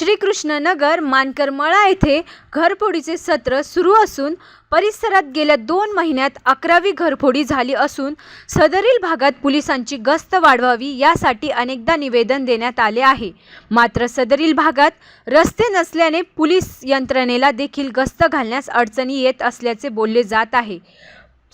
श्रीकृष्णनगर मानकरमळा येथे घरफोडीचे सत्र सुरू असून परिसरात गेल्या दोन महिन्यात अकरावी घरफोडी झाली असून सदरील भागात पोलिसांची गस्त वाढवावी यासाठी अनेकदा निवेदन देण्यात आले आहे. मात्र सदरील भागात रस्ते नसल्याने पोलीस यंत्रणेला देखील गस्त घालण्यास अडचणी येत असल्याचे बोलले जात आहे.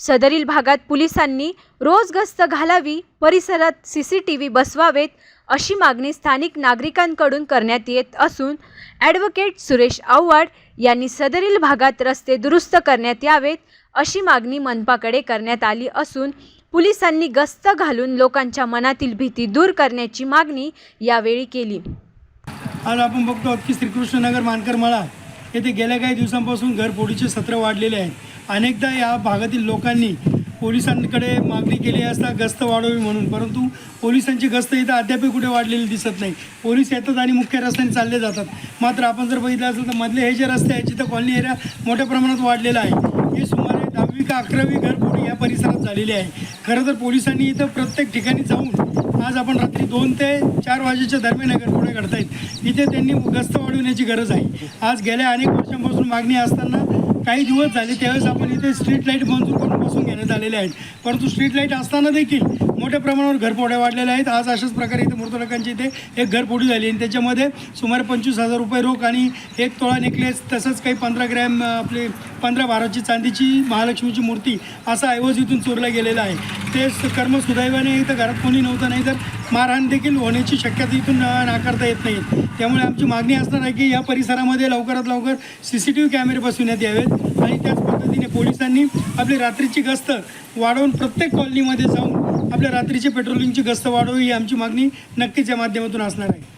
सदरील भागात पोलिसांनी रोज गस्त घालावी परिसरात सी सी टी व्ही बसवावेत अशी मागणी स्थानिक नागरिकांकडून करण्यात येत असून ॲडव्होकेट सुरेश आव्हाड यांनी सदरील भागात रस्ते दुरुस्त करण्यात यावेत अशी मागणी मनपाकडे करण्यात आली असून पोलिसांनी गस्त घालून लोकांच्या मनातील भीती दूर करण्याची मागणी यावेळी केली. आज आपण बघतो की श्रीकृष्णनगर मानकर मळा येथे गेल्या काही दिवसांपासून घरफोडीचे सत्र वाढलेले आहेत. अनेकदा या भागातील लोकांनी पोलिसांकडे मागणी केली असता गस्त वाढावी म्हणून. परंतु पोलिसांची गस्त इथं अद्याप कुठे वाढलेली दिसत नाही. पोलीस येतात आणि मुख्य रस्त्याने चालले जातात. मात्र आपण जर बघितलं असेल तर मधले हे जे रस्ते आहेत जिथं कॉलनी एरिया मोठ्या प्रमाणात वाढलेला आहे हे सुमारे दहावी का अकरावी घरफोडी या परिसरात झालेली आहे. खरं तर पोलिसांनी इथं प्रत्येक ठिकाणी जाऊन आज आपण रात्री दोन ते चार वाजेच्या दरम्यान हे घरफोड्या घडतायत. इथे त्यांनी गस्त वाढवण्याची गरज आहे. आज गेल्या अनेक वर्षांपासून मागणी असताना काही दिवस झाले त्यावेळेस आपण इथे स्ट्रीट लाइट मंजूर करून बसून घेण्यात आलेले आहेत. परंतु स्ट्रीट लाइट असताना देखील मोठ्या प्रमाणावर घरपोड्या वाढलेल्या आहेत. आज अशाच प्रकारे इथे मृत लोकांची इथे एक घरपोडी झाली आणि त्याच्यामध्ये सुमारे पंचवीस हजार रुपये रोख आणि एक तोळा नेकलेस तसंच काही पंधरा ग्रॅम आपले पंधरा बाराची चांदीची महालक्ष्मीची मूर्ती असा ऐवज इथून चोरला गेलेला आहे. ते कर्म सुदैवाने इथं घरात कोणी नव्हतं नाही तर मारहाण देखील होण्याची शक्यता इथून नाकारता येत नाही. त्यामुळे आमची मागणी असणार आहे की या परिसरामध्ये लवकरात लवकर सी सी टी व्ही कॅमेरे बसविण्यात यावेत आणि त्याच पद्धतीने पोलिसांनी आपली रात्रीची गस्त वाढवून प्रत्येक कॉलनीमध्ये जाऊन आपल्या रात्रीची पेट्रोलिंगची गस्त वाढवावी ही आमची मागणी नक्कीच या माध्यमातून असणार आहे.